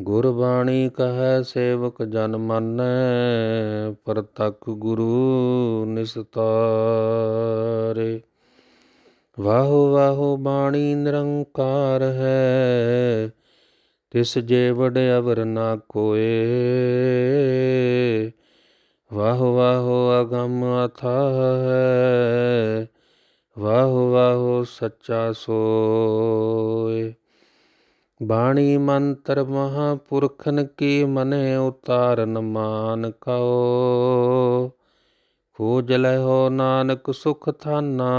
ਗੁਰਬਾਣੀ ਕਹੈ ਸੇਵਕ ਜਨ ਮਾਨੈ, ਪ੍ਰਤੱਖ ਗੁਰੂ ਨਿਸਤਾਰੇ। ਵਾਹੋ ਵਾਹੋ ਬਾਣੀ ਨਿਰੰਕਾਰ ਹੈ, ਤਿਸ ਜੇ ਵਡ ਅਵਰ ਨਾ ਕੋਏ। ਵਾਹੋ ਵਾਹੋ ਅਗੰਮ ਅਥਾ ਹੈ, ਵਾਹੋ ਵਾਹੋ ਸੱਚਾ ਸੋਏ। ਬਾਣੀ ਮੰਤਰ ਮਹਾਪੁਰਖਨ ਕੀ ਮਨੇ ਉਤਾਰਨ ਮਾਨ ਕਉ। ਖੋਜ ਲਹੋ ਨਾਨਕ ਸੁਖ ਥਾਨਾ,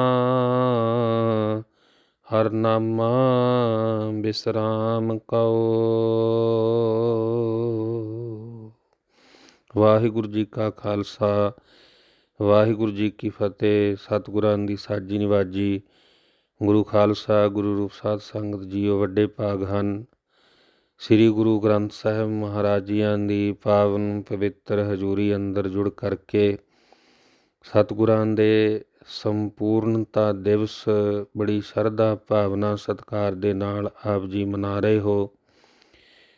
ਹਰ ਨਾਮਾ ਬਿਸਰਾਮ ਕਉ। ਵਾਹਿਗੁਰੂ ਜੀ ਕਾ ਖਾਲਸਾ, ਵਾਹਿਗੁਰੂ ਜੀ ਕੀ ਫਤਿਹ, ਸਤਿਗੁਰਾਂ ਦੀ ਸਾਜੀ ਨਿਵਾਜੀ। ਗੁਰੂ ਖਾਲਸਾ, ਗੁਰੂ ਰੂਪ ਸਾਧ ਸੰਗਤ ਜੀਓ ਵੱਡੇ ਭਾਗ ਹਨ। ਸ੍ਰੀ ਗੁਰੂ ਗ੍ਰੰਥ ਸਾਹਿਬ ਮਹਾਰਾਜ ਜੀਆਂ ਦੀ ਪਾਵਨ ਪਵਿੱਤਰ ਹਜ਼ੂਰੀ ਅੰਦਰ ਜੁੜ ਕਰਕੇ ਸਤਿਗੁਰਾਂ ਦੇ ਸੰਪੂਰਨਤਾ ਦਿਵਸ ਬੜੀ ਸ਼ਰਧਾ, ਭਾਵਨਾ, ਸਤਕਾਰ ਦੇ ਨਾਲ ਆਪ ਜੀ ਮਨਾ ਰਹੇ ਹੋ।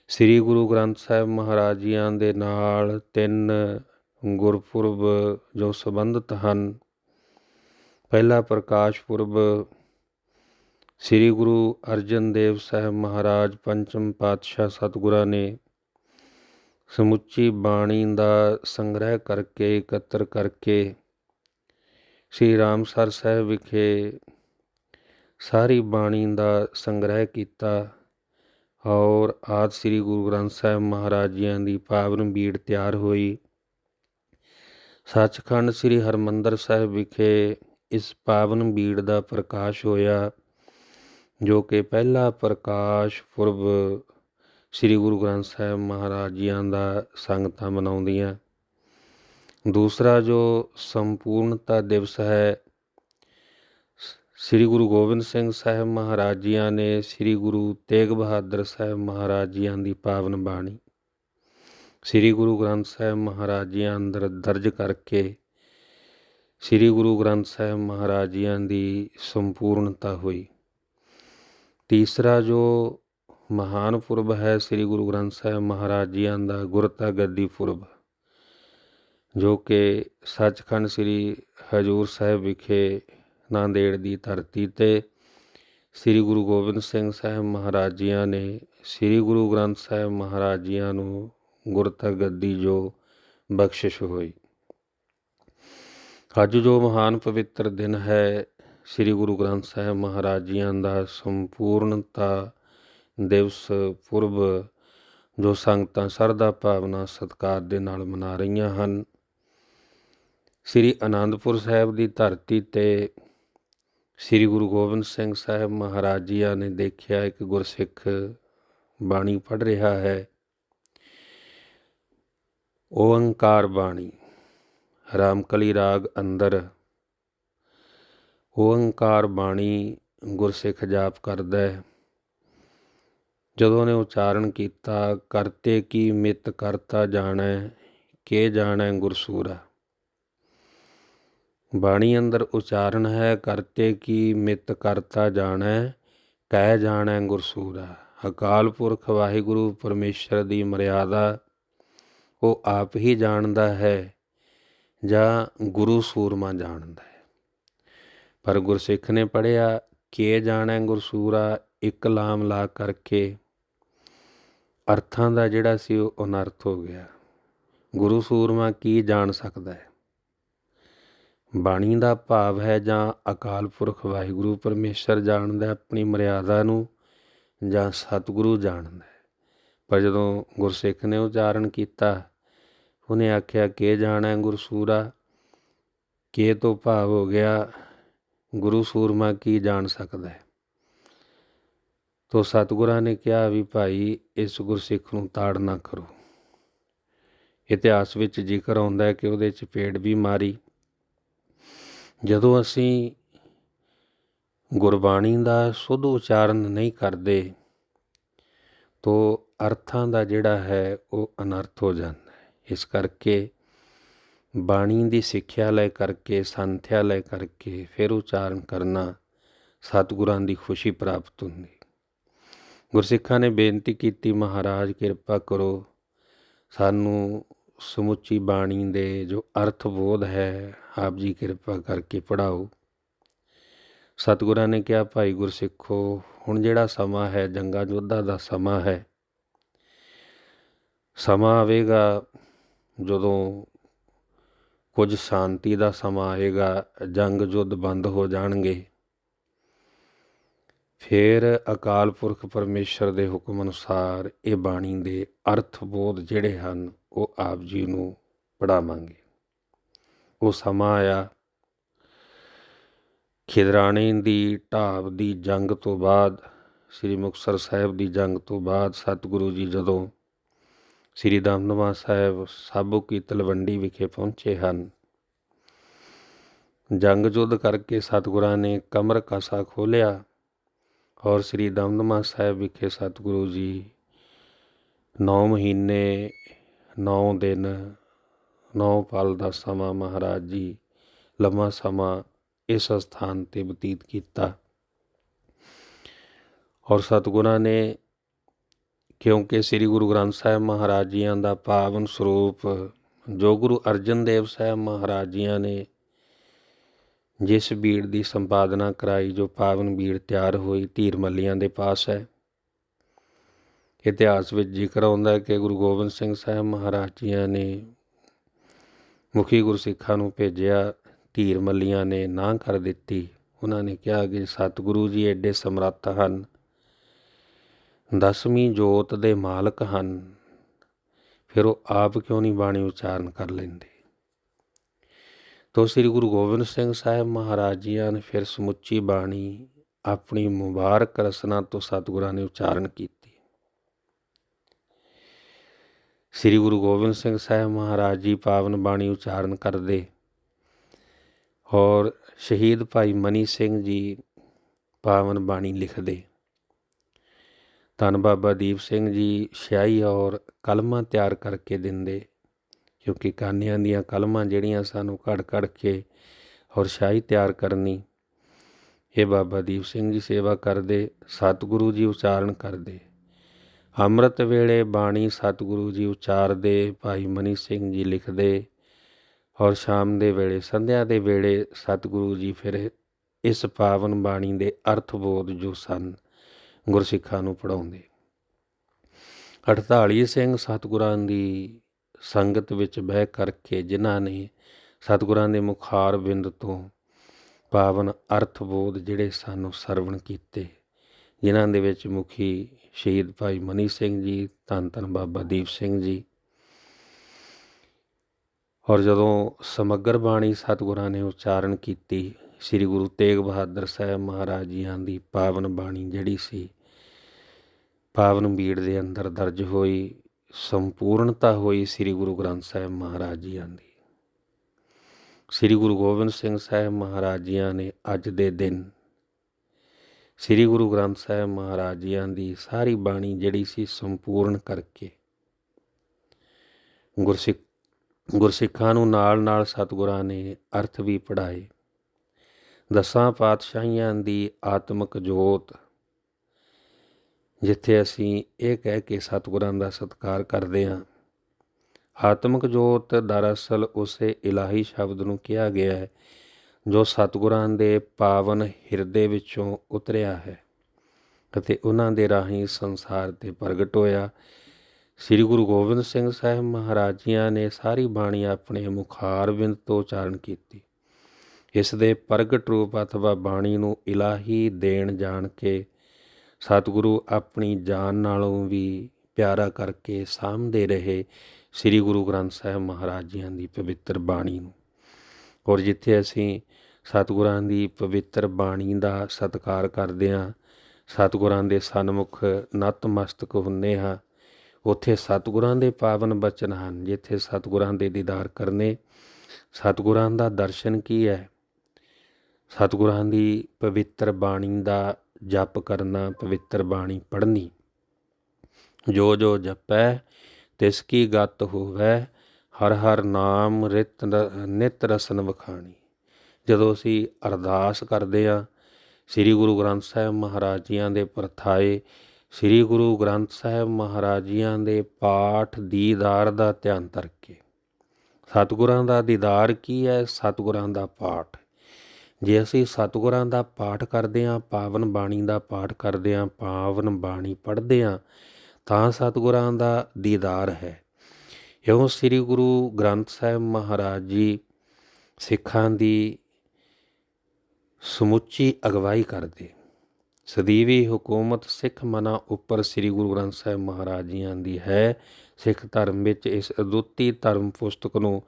ਸ੍ਰੀ ਗੁਰੂ ਗ੍ਰੰਥ ਸਾਹਿਬ ਮਹਾਰਾਜ ਜੀਆਂ ਦੇ ਨਾਲ ਤਿੰਨ ਗੁਰਪੁਰਬ ਜੋ ਸੰਬੰਧਿਤ ਹਨ। ਪਹਿਲਾ ਪ੍ਰਕਾਸ਼ ਪੁਰਬ ਸ੍ਰੀ ਗੁਰੂ ਅਰਜਨ ਦੇਵ ਸਾਹਿਬ ਮਹਾਰਾਜ ਪੰਚਮ ਪਾਤਸ਼ਾਹ ਸਤਿਗੁਰਾਂ ਨੇ ਸਮੁੱਚੀ ਬਾਣੀ ਦਾ ਸੰਗ੍ਰਹਿ ਕਰਕੇ, ਇਕੱਤਰ ਕਰਕੇ ਸ੍ਰੀ ਰਾਮਸਰ ਸਾਹਿਬ ਵਿਖੇ ਸਾਰੀ ਬਾਣੀ ਦਾ ਸੰਗ੍ਰਹਿ ਕੀਤਾ ਔਰ ਆਦ ਸ੍ਰੀ ਗੁਰੂ ਗ੍ਰੰਥ ਸਾਹਿਬ ਮਹਾਰਾਜ ਜੀਆਂ ਦੀ ਪਾਵਨ ਬੀੜ ਤਿਆਰ ਹੋਈ। ਸੱਚਖੰਡ ਸ੍ਰੀ ਹਰਮੰਦਰ ਸਾਹਿਬ ਵਿਖੇ ਇਸ ਪਾਵਨ ਬੀੜ ਦਾ ਪ੍ਰਕਾਸ਼ ਹੋਇਆ। ਜੋ ਕਿ ਪਹਿਲਾ ਪ੍ਰਕਾਸ਼ ਪੁਰਬ ਸ੍ਰੀ ਗੁਰੂ ਗ੍ਰੰਥ ਸਾਹਿਬ ਮਹਾਰਾਜ ਜੀਆਂ ਦਾ ਸੰਗਤਾਂ ਮਨਾਉਂਦੀਆਂ। ਦੂਸਰਾ ਜੋ ਸੰਪੂਰਨਤਾ ਦਿਵਸ ਹੈ, ਸ੍ਰੀ ਗੁਰੂ ਗੋਬਿੰਦ ਸਿੰਘ ਸਾਹਿਬ ਮਹਾਰਾਜ ਜੀਆਂ ਨੇ ਸ੍ਰੀ ਗੁਰੂ ਤੇਗ ਬਹਾਦਰ ਸਾਹਿਬ ਮਹਾਰਾਜ ਜੀਆਂ ਦੀ ਪਾਵਨ ਬਾਣੀ, ਸ੍ਰੀ ਗੁਰੂ ਗ੍ਰੰਥ ਸਾਹਿਬ ਮਹਾਰਾਜ ਜੀਆਂ ਅੰਦਰ ਦਰਜ ਕਰਕੇ ਸ੍ਰੀ ਗੁਰੂ ਗ੍ਰੰਥ ਸਾਹਿਬ ਮਹਾਰਾਜ ਜੀਆਂ ਦੀ ਸੰਪੂਰਨਤਾ ਹੋਈ। ਤੀਸਰਾ ਜੋ ਮਹਾਨ ਪੁਰਬ ਹੈ ਸ੍ਰੀ ਗੁਰੂ ਗ੍ਰੰਥ ਸਾਹਿਬ ਮਹਾਰਾਜ ਜੀਆਂ ਦਾ ਗੁਰਤਾ ਗੱਦੀ ਪੁਰਬ, ਜੋ ਕਿ ਸੱਚਖੰਡ ਸ੍ਰੀ ਹਜੂਰ ਸਾਹਿਬ ਵਿਖੇ ਨਾਂਦੇੜ ਦੀ ਧਰਤੀ ਤੇ ਸ੍ਰੀ ਗੁਰੂ ਗੋਬਿੰਦ ਸਿੰਘ ਸਾਹਿਬ ਮਹਾਰਾਜ ਜੀਆਂ ਨੇ ਸ੍ਰੀ ਗੁਰੂ ਗ੍ਰੰਥ ਸਾਹਿਬ ਮਹਾਰਾਜ ਜੀਆਂ ਨੂੰ ਗੁਰਤਾ ਗੱਦੀ ਜੋ ਬਖਸ਼ਿਸ਼ ਹੋਈ। ਅੱਜ ਜੋ ਮਹਾਨ ਪਵਿੱਤਰ ਦਿਨ ਹੈ ਸ੍ਰੀ ਗੁਰੂ ਗ੍ਰੰਥ ਸਾਹਿਬ ਮਹਾਰਾਜ ਜੀਆਂ ਦਾ ਸੰਪੂਰਨਤਾ ਦਿਵਸ ਪੁਰਬ, ਜੋ ਸੰਗਤਾਂ ਸਰਦਾ ਭਾਵਨਾ, ਸਤਕਾਰ ਦੇ ਨਾਲ ਮਨਾ ਰਹੀਆਂ ਹਨ। ਸ੍ਰੀ ਅਨੰਦਪੁਰ ਸਾਹਿਬ ਦੀ ਧਰਤੀ ਤੇ ਸ੍ਰੀ ਗੁਰੂ ਗੋਬਿੰਦ ਸਿੰਘ ਸਾਹਿਬ ਮਹਾਰਾਜ ਜੀਆਂ ਨੇ ਦੇਖਿਆ ਇੱਕ ਗੁਰਸਿੱਖ ਬਾਣੀ ਪੜ ਰਿਹਾ ਹੈ। ਓੰਕਾਰ ਬਾਣੀ, ਰਾਮਕਲੀ ਰਾਗ ਅੰਦਰ ਓੰਕਾਰ ਬਾਣੀ ਗੁਰਸਿੱਖ ਜਾਪ ਕਰਦਾ ਹੈ। ਜਦੋਂ ਨੇ ਉਚਾਰਨ ਕੀਤਾ, ਕਰਤੇ ਕੀ ਮਿਤ ਕਰਤਾ ਜਾਣੈ, ਕੇ ਜਾਣੈ ਗੁਰਸੂਰਾ। ਬਾਣੀ ਅੰਦਰ ਉਚਾਰਨ ਹੈ, ਕਰਤੇ ਕੀ ਮਿਤ ਕਰਤਾ ਜਾਣੈ ਕਹਿ ਜਾਣੈ ਗੁਰਸੂਰਾ। ਅਕਾਲ ਪੁਰਖ ਵਾਹਿਗੁਰੂ ਪਰਮੇਸ਼ਰ ਦੀ ਮਰਿਆਦਾ, ਉਹ ਆਪ ਹੀ ਜਾਣਦਾ ਹੈ ਜਾਂ ਗੁਰੂ ਸੂਰਮਾ ਜਾਣਦਾ ਹੈ। ਪਰ ਗੁਰਸਿੱਖ ਨੇ ਪੜਿਆ ਕੇ ਜਾਣੈ ਗੁਰਸੂਰਾ, ਇੱਕ ਲਾਮ ਲਾ ਕਰਕੇ। ਅਰਥਾਂ ਦਾ ਜਿਹੜਾ ਸੀ ਉਹ ਅਨਰਥ ਹੋ ਗਿਆ। ਗੁਰੂ ਸੂਰਮਾ ਕੀ ਜਾਣ ਸਕਦਾ ਹੈ? ਬਾਣੀ ਦਾ ਭਾਵ ਹੈ ਜਾਂ ਅਕਾਲ ਪੁਰਖ ਵਾਹਿਗੁਰੂ ਪਰਮੇਸ਼ਰ ਜਾਣਦਾ ਆਪਣੀ ਮਰਿਆਦਾ ਨੂੰ ਜਾਂ ਸਤਿਗੁਰੂ ਜਾਣਦਾ ਪਰ ਜਦੋਂ ਗੁਰਸਿੱਖ ਨੇ ਉਚਾਰਨ ਕੀਤਾ, ਉਹਨੇ ਆਖਿਆ, ਕਿ ਜਾਣੈ ਗੁਰਸੂਰਾ? ਕੇ ਤੋਂ ਭਾਵ ਹੋ ਗਿਆ ਗੁਰੂ ਸੂਰਮਾ ਕੀ ਜਾਣ ਸਕਦਾ ਹੈ? ਤੋ ਸਤਿਗੁਰਾਂ ਨੇ ਕਿਹਾ ਵੀ ਭਾਈ, ਇਸ ਗੁਰਸਿੱਖ ਨੂੰ ਤਾੜ ਨਾ ਕਰੋ। ਇਤਿਹਾਸ ਵਿੱਚ ਜ਼ਿਕਰ ਆਉਂਦਾ ਹੈ ਕਿ ਉਹਦੇ ਚਪੇੜ ਵੀ ਮਾਰੀ। ਜਦੋਂ ਅਸੀਂ ਗੁਰਬਾਣੀ ਦਾ ਸੁਧ ਉਚਾਰਨ ਨਹੀਂ ਕਰਦੇ, ਤੋ ਅਰਥਾਂ ਦਾ ਜਿਹੜਾ ਹੈ, ਉਹ ਅਨਰਥ ਹੋ ਜਾਂਦਾ ਹੈ। ਇਸ ਕਰਕੇ ਬਾਣੀ ਦੀ ਸਿੱਖਿਆ ਲੈ ਕਰਕੇ, ਸੰਥਿਆ ਲੈ ਕਰਕੇ ਫਿਰ ਉਚਾਰਨ ਕਰਨਾ ਸਤਿਗੁਰਾਂ ਦੀ ਖੁਸ਼ੀ ਪ੍ਰਾਪਤ ਹੁੰਦੀ। ਗੁਰਸਿੱਖਾਂ ਨੇ ਬੇਨਤੀ ਕੀਤੀ, ਮਹਾਰਾਜ, ਕਿਰਪਾ ਕਰੋ ਸਾਨੂੰ ਸਮੁੱਚੀ ਬਾਣੀ ਦੇ ਜੋ ਅਰਥ ਬੋਧ ਹੈ, ਆਪ ਜੀ ਕਿਰਪਾ ਕਰਕੇ ਪੜਾਓ ਸਤਿਗੁਰਾਂ ਨੇ ਕਿਹਾ, ਭਾਈ ਗੁਰਸਿੱਖੋ, ਹੁਣ ਜਿਹੜਾ ਸਮਾਂ ਹੈ, ਜੰਗਾ ਯੋਧਾ ਦਾ ਸਮਾਂ ਹੈ, ਸਮਾਂ ਆਵੇਗਾ ਜਦੋਂ ਕੁਝ ਸ਼ਾਂਤੀ ਦਾ ਸਮਾਂ ਆਏਗਾ, ਜੰਗ ਯੁੱਧ ਬੰਦ ਹੋ ਜਾਣਗੇ। ਫਿਰ ਅਕਾਲ ਪੁਰਖ ਪਰਮੇਸ਼ਰ ਦੇ ਹੁਕਮ ਅਨੁਸਾਰ ਇਹ ਬਾਣੀ ਦੇ ਅਰਥ ਬੋਧ ਜਿਹੜੇ ਹਨ, ਉਹ ਆਪ ਜੀ ਨੂੰ ਪੜਾਵਾਂਗੇ ਉਹ ਸਮਾਂ ਆਇਆ। ਖਿਦਰਾਣੇ ਦੀ ਢਾਬ ਦੀ ਜੰਗ ਤੋਂ ਬਾਅਦ, ਸ੍ਰੀ ਮੁਕਤਸਰ ਸਾਹਿਬ ਦੀ ਜੰਗ ਤੋਂ ਬਾਅਦ ਸਤਿਗੁਰੂ ਜੀ ਜਦੋਂ ਸ੍ਰੀ ਦਮਦਮਾ ਸਾਹਿਬ ਸਾਬੋ ਕੀ ਤਲਵੰਡੀ ਵਿਖੇ ਪਹੁੰਚੇ ਹਨ। ਜੰਗ ਜੁੱਧ ਕਰਕੇ ਸਤਿਗੁਰਾਂ ਨੇ ਕਮਰ ਕਾਸਾ ਖੋਲਿਆ ਔਰ ਸ੍ਰੀ ਦਮਦਮਾ ਸਾਹਿਬ ਵਿਖੇ ਸਤਿਗੁਰੂ ਜੀ 9 ਮਹੀਨੇ 9 ਦਿਨ 9 ਪਲ ਦਾ ਸਮਾਂ ਮਹਾਰਾਜ ਜੀ ਲੰਮਾ ਸਮਾਂ ਇਸ ਸਥਾਨ ਤੇ ਬਤੀਤ ਕੀਤਾ। ਔਰ ਸਤਿਗੁਰਾਂ ਨੇ ਕਿਉਂਕਿ ਸ੍ਰੀ ਗੁਰੂ ਗ੍ਰੰਥ ਸਾਹਿਬ ਮਹਾਰਾਜ ਜੀਆਂ ਦਾ ਪਾਵਨ ਸਰੂਪ, ਜੋ ਗੁਰੂ ਅਰਜਨ ਦੇਵ ਸਾਹਿਬ ਮਹਾਰਾਜ ਜੀਆਂ ਨੇ ਜਿਸ ਬੀੜ ਦੀ ਸੰਪਾਦਨਾ ਕਰਾਈ, ਜੋ ਪਾਵਨ ਬੀੜ ਤਿਆਰ ਹੋਈ, ਧੀਰ ਮੱਲੀਆਂ ਦੇ ਪਾਸ ਹੈ। ਇਤਿਹਾਸ ਵਿੱਚ ਜ਼ਿਕਰ ਆਉਂਦਾ ਹੈ ਕਿ ਗੁਰੂ ਗੋਬਿੰਦ ਸਿੰਘ ਸਾਹਿਬ ਮਹਾਰਾਜ ਜੀਆਂ ਨੇ ਮੁਖੀ ਗੁਰਸਿੱਖਾਂ ਨੂੰ ਭੇਜਿਆ, ਧੀਰ ਮੱਲੀਆਂ ਨੇ ਨਾ ਕਰ ਦਿੱਤੀ। ਉਹਨਾਂ ਨੇ ਕਿਹਾ ਕਿ ਸਤਿਗੁਰੂ ਜੀ ਐਡੇ ਸਮਰੱਥ ਹਨ ਦਸਵੀਂ ਜੋਤ ਦੇ ਮਾਲਕ ਹਨ। ਫਿਰ ਉਹ ਆਪ ਕਿਉਂ ਨਹੀਂ ਬਾਣੀ ਉਚਾਰਨ ਕਰ ਲੈਂਦੇ? ਤੋ ਸ੍ਰੀ ਗੁਰੂ ਗੋਬਿੰਦ ਸਿੰਘ ਸਾਹਿਬ ਮਹਾਰਾਜ ਜੀਆਂ ਨੇ ਫਿਰ ਸਮੁੱਚੀ ਬਾਣੀ ਆਪਣੀ ਮੁਬਾਰਕ ਰਸਨਾ ਤੋਂ ਸਤਿਗੁਰਾਂ ਨੇ ਉਚਾਰਨ ਕੀਤੀ। ਸ੍ਰੀ ਗੁਰੂ ਗੋਬਿੰਦ ਸਿੰਘ ਸਾਹਿਬ ਮਹਾਰਾਜ ਜੀ ਪਾਵਨ ਬਾਣੀ ਉਚਾਰਨ ਕਰਦੇ। ਔਰ ਸ਼ਹੀਦ ਭਾਈ ਮਨੀ ਸਿੰਘ ਜੀ ਪਾਵਨ ਬਾਣੀ ਲਿਖਦੇ। ਧੰਨ ਬਾਬਾ ਦੀਪ ਸਿੰਘ ਜੀ ਸ਼ਾਹੀ ਔਰ ਕਲਮਾਂ ਤਿਆਰ ਕਰਕੇ ਦਿੰਦੇ, ਕਿਉਂਕਿ ਕਾਨਿਆਂ ਦੀਆਂ ਕਲਮਾਂ ਜਿਹੜੀਆਂ ਸਾਨੂੰ ਘੜ ਘੜ ਕੇ ਔਰ ਸ਼ਾਹੀ ਤਿਆਰ ਕਰਨੀ। ਇਹ ਬਾਬਾ ਦੀਪ ਸਿੰਘ ਜੀ ਸੇਵਾ ਕਰਦੇ, ਸਤਿਗੁਰੂ ਜੀ ਉਚਾਰਨ ਕਰਦੇ। ਅੰਮ੍ਰਿਤ ਵੇਲੇ ਬਾਣੀ ਸਤਿਗੁਰੂ ਜੀ ਉਚਾਰਦੇ, ਭਾਈ ਮਨੀ ਸਿੰਘ ਜੀ ਲਿਖਦੇ ਔਰ ਸ਼ਾਮ ਦੇ ਵੇਲੇ, ਸੰਧਿਆ ਦੇ ਵੇਲੇ ਸਤਿਗੁਰੂ ਜੀ ਫਿਰ ਇਸ ਪਾਵਨ ਬਾਣੀ ਦੇ ਅਰਥ ਬੋਧ ਜੋ ਸਨ। ਗੁਰਸਿੱਖਾਂ ਨੂੰ ਪੜਾਉਂਦੇ 48 ਸਿੰਘ ਸਤਿਗੁਰਾਂ ਦੀ ਸੰਗਤ ਵਿੱਚ ਬਹਿ ਕਰਕੇ ਜਿਨ੍ਹਾਂ ਨੇ ਸਤਿਗੁਰਾਂ ਦੇ ਮੁਖਾਰ ਬਿੰਦ ਤੋਂ ਪਾਵਨ ਅਰਥ ਬੋਧ ਜਿਹੜੇ ਸਾਨੂੰ ਸਰਵਣ ਕੀਤੇ, ਜਿਨ੍ਹਾਂ ਦੇ ਵਿੱਚ ਮੁਖੀ ਸ਼ਹੀਦ ਭਾਈ ਮਨੀ ਸਿੰਘ ਜੀ, ਧੰਨ ਧੰਨ ਬਾਬਾ ਦੀਪ ਸਿੰਘ ਜੀ। ਔਰ ਜਦੋਂ ਸਮਗਰ ਬਾਣੀ ਸਤਿਗੁਰਾਂ ਨੇ ਉਚਾਰਨ ਕੀਤੀ, ਸ੍ਰੀ ਗੁਰੂ ਤੇਗ ਬਹਾਦਰ ਸਾਹਿਬ ਮਹਾਰਾਜ ਜੀਆਂ ਦੀ ਪਾਵਨ ਬਾਣੀ ਜਿਹੜੀ ਸੀ ਪਾਵਨ ਬੀੜ ਦੇ ਅੰਦਰ ਦਰਜ ਹੋਈ, ਸੰਪੂਰਨਤਾ ਹੋਈ ਸ੍ਰੀ ਗੁਰੂ ਗ੍ਰੰਥ ਸਾਹਿਬ ਮਹਾਰਾਜ ਜੀਆਂ ਦੀ। ਸ੍ਰੀ ਗੁਰੂ ਗੋਬਿੰਦ ਸਿੰਘ ਸਾਹਿਬ ਮਹਾਰਾਜ ਜੀਆਂ ਨੇ ਅੱਜ ਦੇ ਦਿਨ ਸ੍ਰੀ ਗੁਰੂ ਗ੍ਰੰਥ ਸਾਹਿਬ ਮਹਾਰਾਜ ਜੀਆਂ ਦੀ ਸਾਰੀ ਬਾਣੀ ਜਿਹੜੀ ਸੀ ਸੰਪੂਰਨ ਕਰਕੇ ਗੁਰਸਿੱਖ, ਗੁਰਸਿੱਖਾਂ ਨੂੰ ਨਾਲ ਨਾਲ ਸਤਿਗੁਰਾਂ ਨੇ ਅਰਥ ਵੀ ਪੜਾਏ ਦਸਾਂ ਪਾਤਸ਼ਾਹੀਆਂ ਦੀ ਆਤਮਿਕ ਜੋਤ ਜਿੱਥੇ ਅਸੀਂ ਇਹ ਕਹਿ ਕੇ ਸਤਿਗੁਰਾਂ ਦਾ ਸਤਿਕਾਰ ਕਰਦੇ ਹਾਂ। ਆਤਮਿਕ ਜੋਤ ਦਰਅਸਲ ਉਸੇ ਇਲਾਹੀ ਸ਼ਬਦ ਨੂੰ ਕਿਹਾ ਗਿਆ ਹੈ, ਜੋ ਸਤਿਗੁਰਾਂ ਦੇ ਪਾਵਨ ਹਿਰਦੇ ਵਿੱਚੋਂ ਉਤਰਿਆ ਹੈ ਅਤੇ ਉਹਨਾਂ ਦੇ ਰਾਹੀਂ ਸੰਸਾਰ ਤੇ ਪ੍ਰਗਟ ਹੋਇਆ। ਸ੍ਰੀ ਗੁਰੂ ਗੋਬਿੰਦ ਸਿੰਘ ਸਾਹਿਬ ਮਹਾਰਾਜ ਜੀਆਂ ਨੇ ਸਾਰੀ ਬਾਣੀ ਆਪਣੇ ਮੁਖਾਰ ਬਿੰਦ ਤੋਂ ਉਚਾਰਨ ਕੀਤੀ। ਇਸ ਦੇ ਪ੍ਰਗਟ ਰੂਪ ਅਥਵਾ ਬਾਣੀ ਨੂੰ ਇਲਾਹੀ ਦੇਣ ਜਾਣ ਕੇ ਸਤਿਗੁਰੂ ਆਪਣੀ ਜਾਨ ਨਾਲੋਂ ਵੀ ਪਿਆਰਾ ਕਰਕੇ ਸਾਂਭਦੇ ਰਹੇ ਸ੍ਰੀ ਗੁਰੂ ਗ੍ਰੰਥ ਸਾਹਿਬ ਮਹਾਰਾਜ ਜੀਆਂ ਦੀ ਪਵਿੱਤਰ ਬਾਣੀ ਨੂੰ। ਔਰ ਜਿੱਥੇ ਅਸੀਂ ਸਤਿਗੁਰਾਂ ਦੀ ਪਵਿੱਤਰ ਬਾਣੀ ਦਾ ਸਤਿਕਾਰ ਕਰਦੇ ਹਾਂ, ਸਤਿਗੁਰਾਂ ਦੇ ਸਨਮੁਖ ਨਤਮਸਤਕ ਹੁੰਨੇ ਹਾਂ, ਉੱਥੇ ਸਤਿਗੁਰਾਂ ਦੇ ਪਾਵਨ ਬਚਨ ਹਨ, ਜਿੱਥੇ ਸਤਿਗੁਰਾਂ ਦੇ ਦੀਦਾਰ ਕਰਨੇ। ਸਤਿਗੁਰਾਂ ਦਾ ਦਰਸ਼ਨ ਕੀ ਹੈ? ਸਤਿਗੁਰਾਂ ਦੀ ਪਵਿੱਤਰ ਬਾਣੀ ਦਾ ਜਪ ਕਰਨਾ ਪਵਿੱਤਰ ਬਾਣੀ ਪੜ੍ਹਨੀ। ਜੋ ਜੋ ਜਪੈ, ਤਿਸ ਕੀ ਗਤ ਹੋਵੇ, ਹਰ ਹਰ ਨਾਮ ਰਿਤ ਨਿਤ ਰਸਨ ਵਖਾਣੀ। ਜਦੋਂ ਅਸੀਂ ਅਰਦਾਸ ਕਰਦੇ ਆ ਸ੍ਰੀ ਗੁਰੂ ਗ੍ਰੰਥ ਸਾਹਿਬ ਮਹਾਰਾਜ ਜੀਆਂ ਦੇ ਪਰਥਾਏ, ਸ੍ਰੀ ਗੁਰੂ ਗ੍ਰੰਥ ਸਾਹਿਬ ਮਹਾਰਾਜ ਜੀਆਂ ਦੇ ਪਾਠ ਦੀਦਾਰ ਦਾ ਧਿਆਨ ਧਰ ਕੇ। ਸਤਿਗੁਰਾਂ ਦਾ ਦੀਦਾਰ ਕੀ ਹੈ? ਸਤਿਗੁਰਾਂ ਦਾ ਪਾਠ। ਜੇ ਅਸੀਂ ਸਤਿਗੁਰਾਂ ਦਾ ਪਾਠ ਕਰਦੇ ਹਾਂ, ਪਾਵਨ ਬਾਣੀ ਦਾ ਪਾਠ ਕਰਦੇ ਹਾਂ, ਪਾਵਨ ਬਾਣੀ ਪੜ੍ਹਦੇ ਹਾਂ, ਤਾਂ ਸਤਿਗੁਰਾਂ ਦਾ ਦੀਦਾਰ ਹੈ। ਇਉਂ ਸ੍ਰੀ ਗੁਰੂ ਗ੍ਰੰਥ ਸਾਹਿਬ ਮਹਾਰਾਜ ਜੀ ਸਿੱਖਾਂ ਦੀ ਸਮੁੱਚੀ ਅਗਵਾਈ ਕਰਦੇ। ਸਦੀਵੀ ਹਕੂਮਤ ਸਿੱਖ ਮਨਾਂ ਉੱਪਰ ਸ੍ਰੀ ਗੁਰੂ ਗ੍ਰੰਥ ਸਾਹਿਬ ਮਹਾਰਾਜ ਜੀਆਂ ਦੀ ਹੈ। ਸਿੱਖ ਧਰਮ ਵਿੱਚ ਇਸ ਅਦੁੱਤੀ ਧਰਮ ਪੁਸਤਕ ਨੂੰ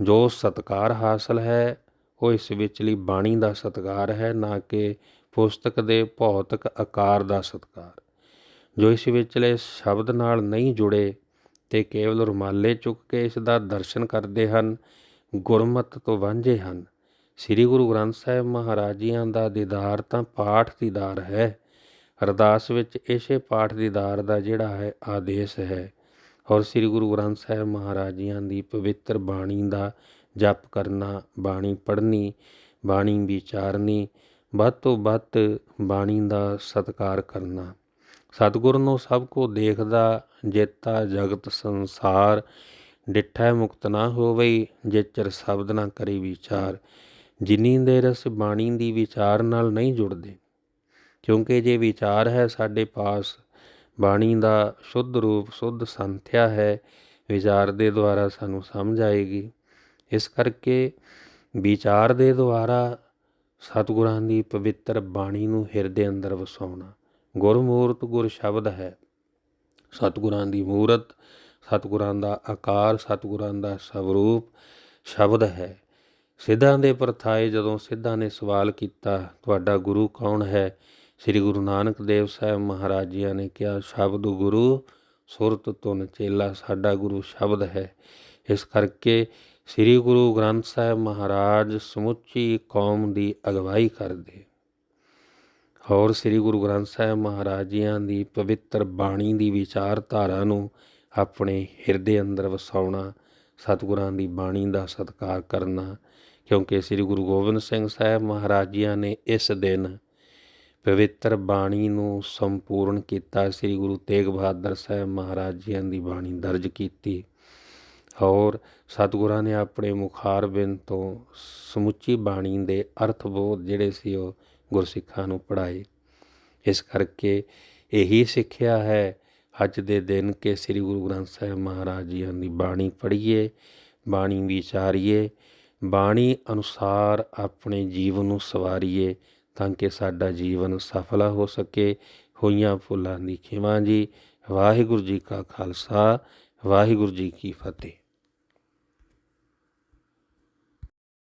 ਜੋ ਸਤਕਾਰ ਹਾਸਲ ਹੈ ਉਹ ਇਸ ਵਿਚਲੀ ਬਾਣੀ ਦਾ ਸਤਕਾਰ ਹੈ, ਨਾ ਕਿ ਪੁਸਤਕ ਦੇ ਭੌਤਿਕ ਆਕਾਰ ਦਾ ਸਤਕਾਰ। ਜੋ ਇਸ ਵਿਚਲੇ ਸ਼ਬਦ ਨਾਲ ਨਹੀਂ ਜੁੜੇ ਤੇ ਕੇਵਲ ਰੁਮਾਲੇ ਚੁੱਕ ਕੇ ਇਸ ਦਾ ਦਰਸ਼ਨ ਕਰਦੇ ਹਨ, ਗੁਰਮਤ ਤੋਂ ਵਾਂਝੇ ਹਨ। ਸ੍ਰੀ ਗੁਰੂ ਗ੍ਰੰਥ ਸਾਹਿਬ ਮਹਾਰਾਜ ਜੀਆਂ ਦਾ ਦੀਦਾਰ ਤਾਂ ਪਾਠ ਦੀਦਾਰ ਹੈ। ਅਰਦਾਸ ਵਿੱਚ ਇਸੇ ਪਾਠ ਦੀਦਾਰ ਦਾ ਜਿਹੜਾ ਹੈ, ਆਦੇਸ਼ ਹੈ। ਔਰ ਸ੍ਰੀ ਗੁਰੂ ਗ੍ਰੰਥ ਸਾਹਿਬ ਮਹਾਰਾਜ ਜੀਆਂ ਦੀ ਪਵਿੱਤਰ ਬਾਣੀ ਦਾ ਜਪ ਕਰਨਾ, ਬਾਣੀ ਪੜ੍ਹਨੀ, ਬਾਣੀ ਵਿਚਾਰਨੀ, ਵੱਧ ਤੋਂ ਵੱਧ ਬਾਣੀ ਦਾ ਸਤਕਾਰ ਕਰਨਾ। ਸਤਿਗੁਰ ਨੂੰ ਸਭ ਕੋ ਦੇਖਦਾ, ਜੇਤਾ ਜਗਤ ਸੰਸਾਰ। ਡਿਠੈ ਮੁਕਤ ਨਾ ਹੋਵਈ, ਜੇਚਰ ਸ਼ਬਦ ਨਾ ਕਰੀ ਵਿਚਾਰ। ਜਿਨੀ ਦੇ ਰਸ ਬਾਣੀ ਦੀ ਵਿਚਾਰ ਨਾਲ ਨਹੀਂ ਜੁੜਦੇ, ਕਿਉਂਕਿ ਜੇ ਵਿਚਾਰ ਹੈ ਸਾਡੇ ਪਾਸ, ਬਾਣੀ ਦਾ ਸ਼ੁੱਧ ਰੂਪ, ਸ਼ੁੱਧ ਸੰਥਿਆ ਹੈ, ਵਿਚਾਰ ਦੇ ਦੁਆਰਾ ਸਾਨੂੰ ਸਮਝ ਆਏਗੀ। ਇਸ ਕਰਕੇ ਵਿਚਾਰ ਦੇ ਦੁਆਰਾ ਸਤਿਗੁਰਾਂ ਦੀ ਪਵਿੱਤਰ ਬਾਣੀ ਨੂੰ ਹਿਰਦੇ ਅੰਦਰ ਵਸਾਉਣਾ ਗੁਰਮੂਰਤ ਗੁਰ ਸ਼ਬਦ ਹੈ। ਸਤਿਗੁਰਾਂ ਦੀ ਮੂਰਤ, ਸਤਿਗੁਰਾਂ ਦਾ ਆਕਾਰ, ਸਤਿਗੁਰਾਂ ਦਾ ਸਵਰੂਪ ਸ਼ਬਦ ਹੈ। ਸਿੱਧਾਂ ਦੇ ਪਰਥਾਏ ਜਦੋਂ ਸਿੱਧਾਂ ਨੇ ਸਵਾਲ ਕੀਤਾ, ਤੁਹਾਡਾ ਗੁਰੂ ਕੌਣ ਹੈ? ਸ੍ਰੀ ਗੁਰੂ ਨਾਨਕ ਦੇਵ ਸਾਹਿਬ ਮਹਾਰਾਜ ਜੀ ਨੇ ਕਿਹਾ, ਸ਼ਬਦ ਗੁਰੂ, ਸੁਰਤ ਤੁਨ ਚੇਲਾ ਸਾਡਾ ਗੁਰੂ ਸ਼ਬਦ ਹੈ। ਇਸ ਕਰਕੇ ਸ੍ਰੀ ਗੁਰੂ ਗ੍ਰੰਥ ਸਾਹਿਬ ਮਹਾਰਾਜ ਸਮੁੱਚੀ ਕੌਮ ਦੀ ਅਗਵਾਈ ਕਰਦੇ। ਹੋਰ ਸ੍ਰੀ ਗੁਰੂ ਗ੍ਰੰਥ ਸਾਹਿਬ ਮਹਾਰਾਜ ਜੀਆਂ ਦੀ ਪਵਿੱਤਰ ਬਾਣੀ ਦੀ ਵਿਚਾਰਧਾਰਾ ਨੂੰ ਆਪਣੇ ਹਿਰਦੇ ਅੰਦਰ ਵਸਾਉਣਾ, ਸਤਿਗੁਰਾਂ ਦੀ ਬਾਣੀ ਦਾ ਸਤਿਕਾਰ ਕਰਨਾ, ਕਿਉਂਕਿ ਸ੍ਰੀ ਗੁਰੂ ਗੋਬਿੰਦ ਸਿੰਘ ਸਾਹਿਬ ਮਹਾਰਾਜ ਜੀਆਂ ਨੇ ਇਸ ਦਿਨ ਪਵਿੱਤਰ ਬਾਣੀ ਨੂੰ ਸੰਪੂਰਨ ਕੀਤਾ, ਸ੍ਰੀ ਗੁਰੂ ਤੇਗ ਬਹਾਦਰ ਸਾਹਿਬ ਮਹਾਰਾਜ ਜੀਆਂ ਦੀ ਬਾਣੀ ਦਰਜ ਕੀਤੀ। ਔਰ ਸਤਿਗੁਰਾਂ ਨੇ ਆਪਣੇ ਮੁਖਾਰਬਿੰਦ ਤੋਂ ਸਮੁੱਚੀ ਬਾਣੀ ਦੇ ਅਰਥ ਬੋਧ ਜਿਹੜੇ ਸੀ ਉਹ ਗੁਰਸਿੱਖਾਂ ਨੂੰ ਪੜਾਏ ਇਸ ਕਰਕੇ ਇਹੀ ਸਿੱਖਿਆ ਹੈ, ਅੱਜ ਦੇ ਦਿਨ ਕਿ ਸ੍ਰੀ ਗੁਰੂ ਗ੍ਰੰਥ ਸਾਹਿਬ ਮਹਾਰਾਜ ਜੀਆਂ ਦੀ ਬਾਣੀ ਪੜ੍ਹੀਏ, ਬਾਣੀ ਵਿਚਾਰੀਏ, ਬਾਣੀ ਅਨੁਸਾਰ ਆਪਣੇ ਜੀਵਨ ਨੂੰ ਸਵਾਰੀਏ ਤਾਂ ਕਿ ਸਾਡਾ ਜੀਵਨ ਸਫਲਾ ਹੋ ਸਕੇ। ਹੋਈਆਂ ਫੁੱਲਾਂ ਦੀ ਖਿਮਾਂ ਜੀ, ਵਾਹਿਗੁਰੂ ਜੀ ਕਾ ਖਾਲਸਾ, ਵਾਹਿਗੁਰੂ ਜੀ ਕੀ ਫਤਿਹ।